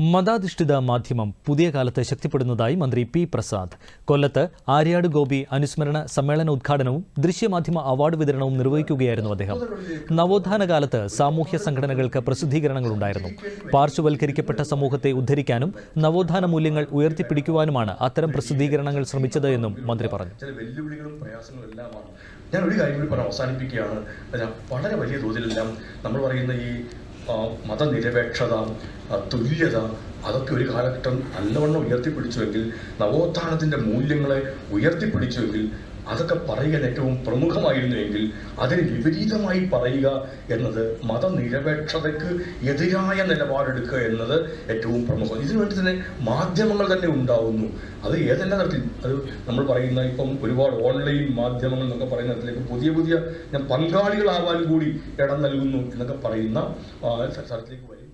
മതാധിഷ്ഠിത മാധ്യമം പുതിയ കാലത്ത് ശക്തിപ്പെടുന്നതായി മന്ത്രി പി പ്രസാദ്. കൊല്ലത്ത് ആര്യാട് ഗോപി അനുസ്മരണ സമ്മേളന ഉദ്ഘാടനവും ദൃശ്യമാധ്യമ അവാർഡ് വിതരണവും നിർവഹിക്കുകയായിരുന്നു അദ്ദേഹം. നവോത്ഥാന കാലത്ത് സാമൂഹ്യ സംഘടനകൾക്ക് പ്രസിദ്ധീകരണങ്ങളുണ്ടായിരുന്നു. പാർശ്വവൽക്കരിക്കപ്പെട്ട സമൂഹത്തെ ഉദ്ധരിക്കാനും നവോത്ഥാന മൂല്യങ്ങൾ ഉയർത്തിപ്പിടിക്കുവാനുമാണ് അത്തരം പ്രസിദ്ധീകരണങ്ങൾ ശ്രമിച്ചത് എന്നും മന്ത്രി പറഞ്ഞു. ഞാൻ ഒരു കാര്യം കൂടി പറഞ്ഞ് അവസാനിപ്പിക്കുകയാണ്. വളരെ വലിയ തോതിലെല്ലാം നമ്മൾ പറയുന്ന ഈ മതനിരപേക്ഷത തുല്യത അതൊക്കെ ഒരു കാലഘട്ടം നല്ലവണ്ണം ഉയർത്തിപ്പിടിച്ചുവെങ്കിൽ നവോത്ഥാനത്തിന്റെ മൂല്യങ്ങളെ ഉയർത്തിപ്പിടിച്ചുവെങ്കിൽ അതൊക്കെ പറയുക ഏറ്റവും പ്രമുഖമായിരുന്നുവെങ്കിൽ അതിന് വിപരീതമായി പറയുക എന്നത് മതനിരപേക്ഷതയ്ക്ക് എതിരായ നിലപാടെടുക്കുക എന്നത് ഏറ്റവും പ്രമുഖം. ഇതിനുവേണ്ടി തന്നെ മാധ്യമങ്ങൾ തന്നെ ഉണ്ടാവുന്നു. അത് ഏതെല്ലാം തരത്തിൽ? അത് നമ്മൾ പറയുന്ന ഇപ്പം ഒരുപാട് ഓൺലൈൻ മാധ്യമങ്ങൾ എന്നൊക്കെ പറയുന്ന തരത്തിലേക്ക് പുതിയ പുതിയ പങ്കാളികളാവാൻ കൂടി ഇടം നൽകുന്നു എന്നൊക്കെ പറയുന്ന സ്ഥലത്തിലേക്ക് വരും